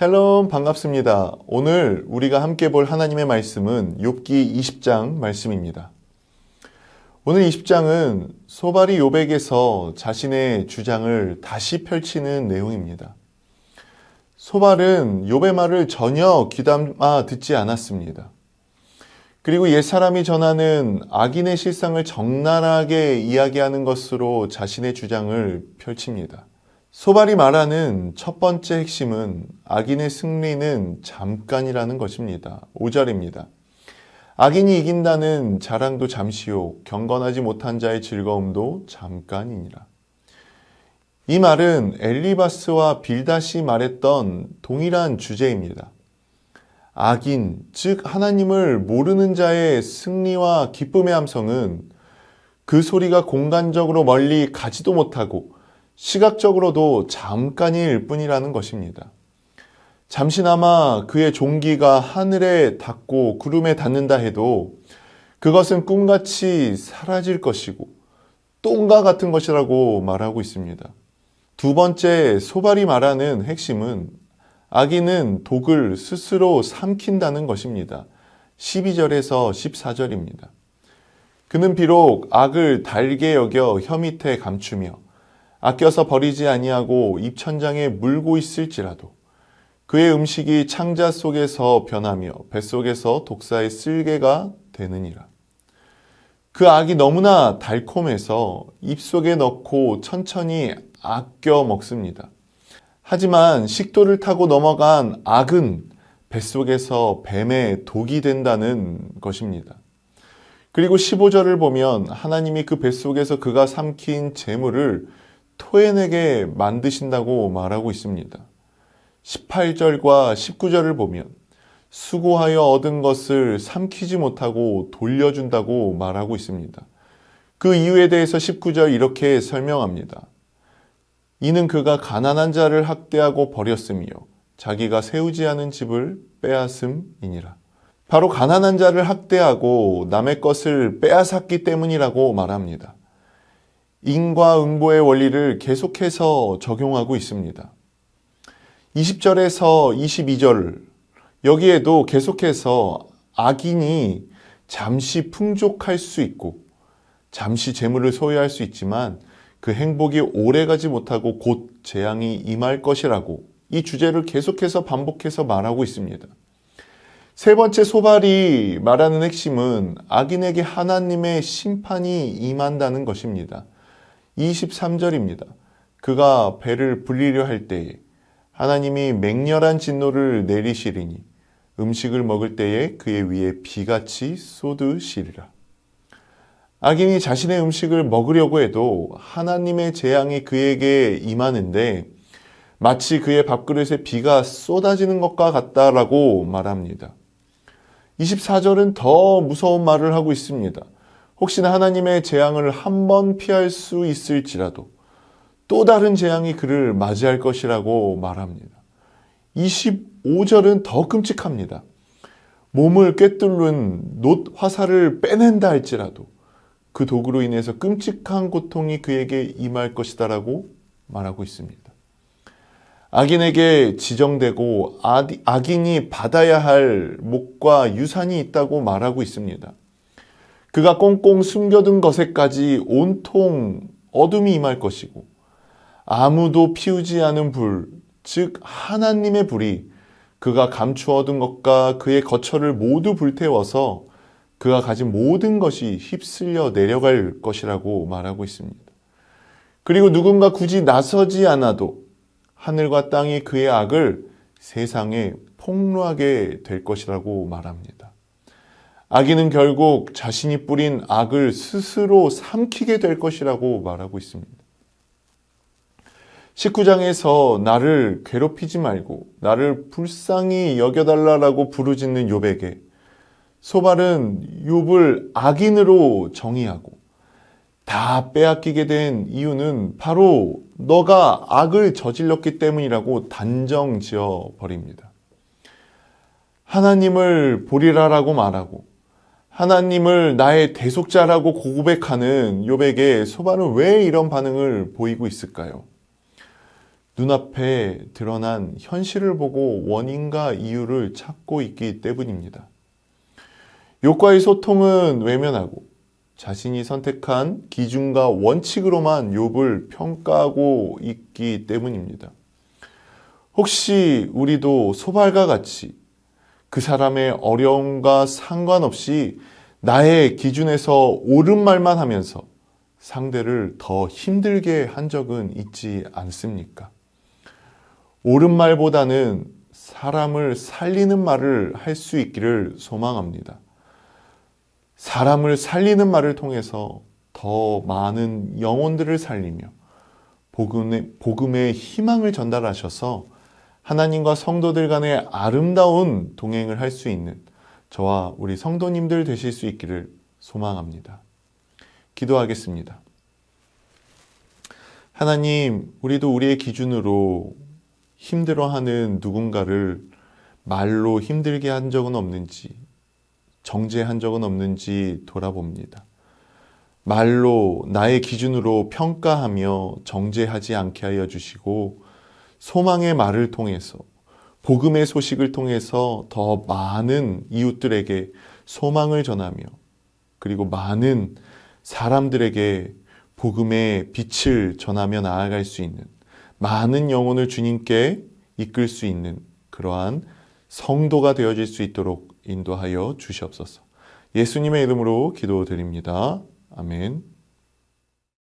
샬롬 반갑습니다. 오늘 우리가 함께 볼 하나님의 말씀은 욥기 20장 말씀입니다. 오늘 20장은 소발이 욥에게서 자신의 주장을 다시 펼치는 내용입니다. 소발은 욥의 말을 전혀 귀담아 듣지 않았습니다. 그리고 옛 사람이 전하는 악인의 실상을 적나라하게 이야기하는 것으로 자신의 주장을 펼칩니다. 소발이 말하는 첫 번째 핵심은 악인의 승리는 잠깐이라는 것입니다. 5절입니다. 악인이 이긴다는 자랑도 잠시요, 경건하지 못한 자의 즐거움도 잠깐이니라. 이 말은 엘리바스와 빌다시 말했던 동일한 주제입니다. 악인, 즉 하나님을 모르는 자의 승리와 기쁨의 함성은 그 소리가 공간적으로 멀리 가지도 못하고 시각적으로도 잠깐일 뿐이라는 것입니다. 잠시나마 그의 종기가 하늘에 닿고 구름에 닿는다 해도 그것은 꿈같이 사라질 것이고 똥과 같은 것이라고 말하고 있습니다. 두 번째 소발이 말하는 핵심은 악인은 독을 스스로 삼킨다는 것입니다. 12절에서 14절입니다. 그는 비록 악을 달게 여겨 혀 밑에 감추며 아껴서 버리지 아니하고 입천장에 물고 있을지라도 그의 음식이 창자 속에서 변하며 뱃속에서 독사의 쓸개가 되느니라. 그 악이 너무나 달콤해서 입속에 넣고 천천히 아껴 먹습니다. 하지만 식도를 타고 넘어간 악은 뱃속에서 뱀의 독이 된다는 것입니다. 그리고 15절을 보면 하나님이 그 뱃속에서 그가 삼킨 재물을 토해내게 만드신다고 말하고 있습니다. 18절과 19절을 보면 수고하여 얻은 것을 삼키지 못하고 돌려준다고 말하고 있습니다. 그 이유에 대해서 19절 이렇게 설명합니다. 이는 그가 가난한 자를 학대하고 버렸으며 자기가 세우지 않은 집을 빼앗음이니라. 바로 가난한 자를 학대하고 남의 것을 빼앗았기 때문이라고 말합니다. 인과응보의 원리를 계속해서 적용하고 있습니다. 20절에서 22절 여기에도 계속해서 악인이 잠시 풍족할 수 있고 잠시 재물을 소유할 수 있지만 그 행복이 오래가지 못하고 곧 재앙이 임할 것이라고 이 주제를 계속해서 반복해서 말하고 있습니다. 세 번째 소발이 말하는 핵심은 악인에게 하나님의 심판이 임한다는 것입니다. 23절입니다. 그가 배를 불리려 할 때에 하나님이 맹렬한 진노를 내리시리니 음식을 먹을 때에 그의 위에 비같이 쏟으시리라. 악인이 자신의 음식을 먹으려고 해도 하나님의 재앙이 그에게 임하는데 마치 그의 밥그릇에 비가 쏟아지는 것과 같다라고 말합니다. 24절은 더 무서운 말을 하고 있습니다. 혹시나 하나님의 재앙을 한 번 피할 수 있을지라도 또 다른 재앙이 그를 맞이할 것이라고 말합니다. 25절은 더 끔찍합니다. 몸을 꿰뚫는 놋 화살을 빼낸다 할지라도 그 도구로 인해서 끔찍한 고통이 그에게 임할 것이다라고 말하고 있습니다. 악인에게 지정되고 악인이 받아야 할 목과 유산이 있다고 말하고 있습니다. 그가 꽁꽁 숨겨둔 것에까지 온통 어둠이 임할 것이고 아무도 피우지 않은 불, 즉 하나님의 불이 그가 감추어둔 것과 그의 거처를 모두 불태워서 그가 가진 모든 것이 휩쓸려 내려갈 것이라고 말하고 있습니다. 그리고 누군가 굳이 나서지 않아도 하늘과 땅이 그의 악을 세상에 폭로하게 될 것이라고 말합니다. 악인은 결국 자신이 뿌린 악을 스스로 삼키게 될 것이라고 말하고 있습니다. 19장에서 나를 괴롭히지 말고 나를 불쌍히 여겨달라라고 부르짖는 욥에게 소발은 욥을 악인으로 정의하고 다 빼앗기게 된 이유는 바로 너가 악을 저질렀기 때문이라고 단정 지어 버립니다. 하나님을 보리라라고 말하고 하나님을 나의 대속자라고 고백하는 욥에게 소발은 왜 이런 반응을 보이고 있을까요? 눈앞에 드러난 현실을 보고 원인과 이유를 찾고 있기 때문입니다. 욥과의 소통은 외면하고 자신이 선택한 기준과 원칙으로만 욥을 평가하고 있기 때문입니다. 혹시 우리도 소발과 같이 그 사람의 어려움과 상관없이 나의 기준에서 옳은 말만 하면서 상대를 더 힘들게 한 적은 있지 않습니까? 옳은 말보다는 사람을 살리는 말을 할 수 있기를 소망합니다. 사람을 살리는 말을 통해서 더 많은 영혼들을 살리며 복음의, 복음의 희망을 전달하셔서 하나님과 성도들 간의 아름다운 동행을 할 수 있는 저와 우리 성도님들 되실 수 있기를 소망합니다. 기도하겠습니다. 하나님, 우리도 우리의 기준으로 힘들어하는 누군가를 말로 힘들게 한 적은 없는지, 정죄한 적은 없는지 돌아봅니다. 말로 나의 기준으로 평가하며 정죄하지 않게 하여 주시고, 소망의 말을 통해서, 복음의 소식을 통해서 더 많은 이웃들에게 소망을 전하며, 그리고 많은 사람들에게 복음의 빛을 전하며 나아갈 수 있는 많은 영혼을 주님께 이끌 수 있는 그러한 성도가 되어질 수 있도록 인도하여 주시옵소서. 예수님의 이름으로 기도드립니다. 아멘.